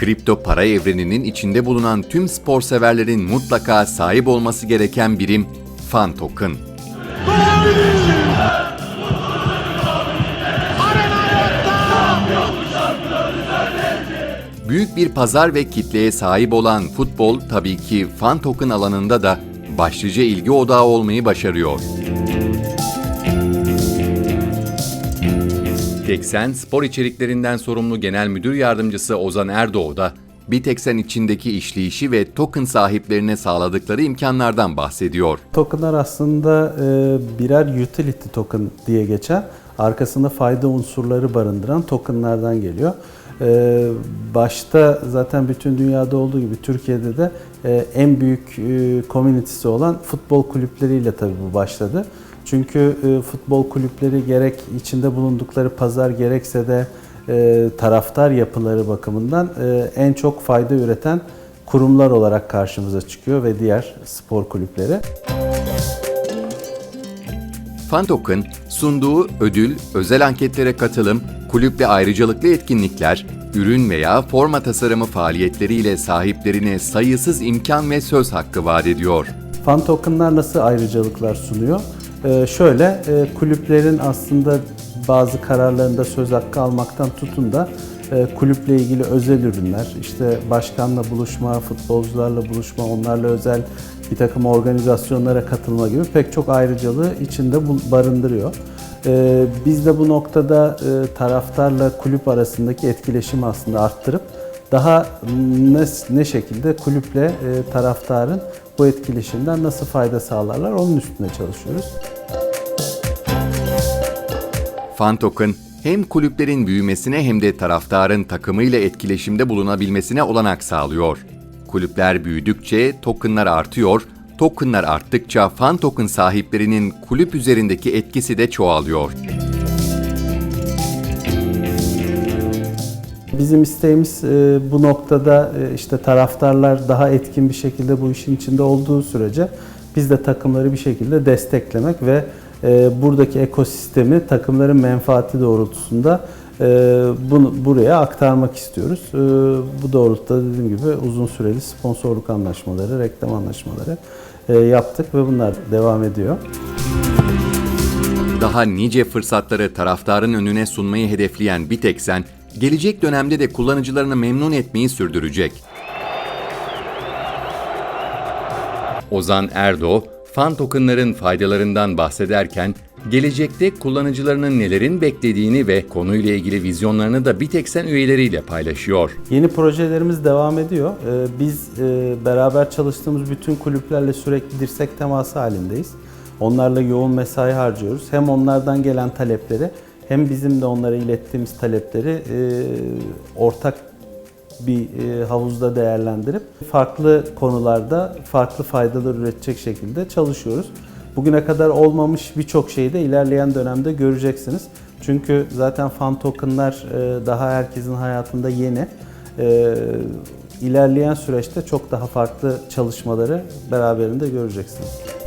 Kripto para evreninin içinde bulunan tüm spor severlerin mutlaka sahip olması gereken birim Fan Token. Büyük bir pazar ve kitleye sahip olan futbol tabii ki fan token alanında da başlıca ilgi odağı olmayı başarıyor. Teksen spor içeriklerinden sorumlu genel müdür yardımcısı Ozan Erdoğu da Biteksen içindeki işleyişi ve token sahiplerine sağladıkları imkanlardan bahsediyor. Tokenlar aslında e, birer utility token diye geçer. Arkasında fayda unsurları barındıran tokenlardan geliyor. E, başta zaten bütün dünyada olduğu gibi Türkiye'de de e, en büyük e, komünitesi olan futbol kulüpleriyle tabii bu başladı. Çünkü e, futbol kulüpleri gerek içinde bulundukları pazar gerekse de e, taraftar yapıları bakımından e, en çok fayda üreten kurumlar olarak karşımıza çıkıyor ve diğer spor kulüpleri. Fan Token, sunduğu ödül, özel anketlere katılım, kulüple ayrıcalıklı etkinlikler, ürün veya forma tasarımı faaliyetleriyle sahiplerine sayısız imkan ve söz hakkı vaat ediyor. Fan tokenlar nasıl ayrıcalıklar sunuyor? Ee, şöyle, e, kulüplerin aslında bazı kararlarında söz hakkı almaktan tutun da e, kulüple ilgili özel ürünler, işte başkanla buluşma, futbolcularla buluşma, onlarla özel bir takım organizasyonlara katılma gibi pek çok ayrıcalığı içinde barındırıyor. Ee, Biz de bu noktada e, taraftarla kulüp arasındaki etkileşimi aslında arttırıp daha ne, ne şekilde kulüple e, taraftarın bu etkileşimden nasıl fayda sağlarlar onun üstüne çalışıyoruz. Fan Token, hem kulüplerin büyümesine hem de taraftarın takımıyla etkileşimde bulunabilmesine olanak sağlıyor. Kulüpler büyüdükçe tokenlar artıyor, tokenlar arttıkça fan token sahiplerinin kulüp üzerindeki etkisi de çoğalıyor. Bizim isteğimiz e, bu noktada e, işte taraftarlar daha etkin bir şekilde bu işin içinde olduğu sürece biz de takımları bir şekilde desteklemek ve e, buradaki ekosistemi takımların menfaati doğrultusunda bunu buraya aktarmak istiyoruz. E, bu doğrultuda dediğim gibi uzun süreli sponsorluk anlaşmaları, reklam anlaşmaları e, yaptık ve bunlar devam ediyor. Daha nice fırsatları taraftarın önüne sunmayı hedefleyen Biteksen, gelecek dönemde de kullanıcılarını memnun etmeyi sürdürecek. Ozan Erdo, fan tokenların faydalarından bahsederken, gelecekte kullanıcılarının nelerin beklediğini ve konuyla ilgili vizyonlarını da Biteksen üyeleriyle paylaşıyor. Yeni projelerimiz devam ediyor. Ee, Biz e, beraber çalıştığımız bütün kulüplerle sürekli dirsek teması halindeyiz. Onlarla yoğun mesai harcıyoruz. Hem onlardan gelen talepleri hem bizim de onlara ilettiğimiz talepleri e, ortak bir e, havuzda değerlendirip farklı konularda farklı faydalar üretecek şekilde çalışıyoruz. Bugüne kadar olmamış birçok şeyi de ilerleyen dönemde göreceksiniz. Çünkü zaten fan tokenlar e, daha herkesin hayatında yeni. E, ilerleyen süreçte çok daha farklı çalışmaları beraberinde göreceksiniz.